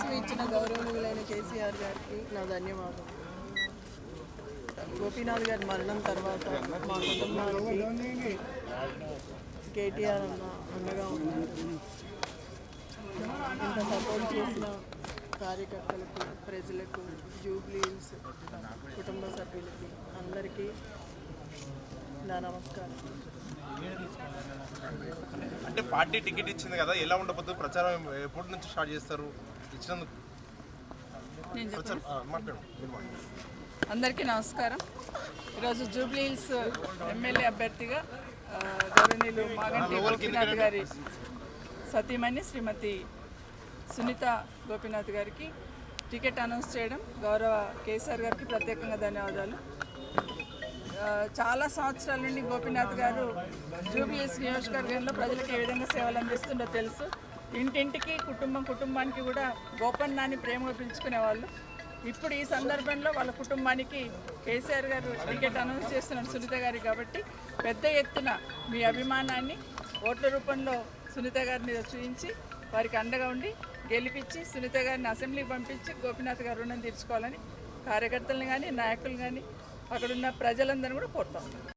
అవకాశం ఇచ్చిన గౌరవనీయులైన కేసీఆర్ గారికి నా ధన్యవాదాలు. గోపీనాథ్ గారి మరణం తర్వాత మా కుటుంబానికి కేటీఆర్ అన్న అండగా ఉన్నారు. ఇంత సపోర్ట్ చేసిన కార్యకర్తలకు ప్రజలకు జూబ్లీస్ కుటుంబ సభ్యులకి అందరికీ నా నమస్కారం. అంటే పార్టీ టికెట్ ఇచ్చింది కదా ఎలా ఉండబోతుంది? ప్రచారం ఎప్పటి నుంచి స్టార్ట్ చేస్తారు? ఇచ్చినందుకు. అందరికీ నమస్కారం. ఈరోజు జూబ్లీ హిల్స్ ఎమ్మెల్యే అభ్యర్థిగా గౌరవనీయులు మాగంటి గోపీనాథ్ గారి సతీమణి శ్రీమతి సునీత గోపీనాథ్ గారికి టికెట్ అనౌన్స్ చేయడం గౌరవ కేసీఆర్ గారికి ప్రత్యేకంగా ధన్యవాదాలు. చాలా సంవత్సరాల నుండి గోపీనాథ్ గారు జూబీఎస్ నియోజకవర్గంలో ప్రజలకు ఏ విధంగా సేవలు అందిస్తుందో తెలుసు. ఇంటింటికి కుటుంబం కుటుంబానికి కూడా గోపన్నాన్ని ప్రేమగా పిలుచుకునేవాళ్ళు. ఇప్పుడు ఈ సందర్భంలో వాళ్ళ కుటుంబానికి కేసీఆర్ గారు టికెట్ అనౌన్స్ చేస్తున్నారు సునీత గారికి కాబట్టి పెద్ద ఎత్తున మీ అభిమానాన్ని ఓట్ల రూపంలో సునీత గారిని చూపించి వారికి అండగా ఉండి గెలిపించి సునీత గారిని అసెంబ్లీకి పంపించి గోపీనాథ్ గారు రుణం తీర్చుకోవాలని కార్యకర్తలను కానీ నాయకులు కానీ అక్కడున్న ప్రజలందరినీ కూడా కోరుతా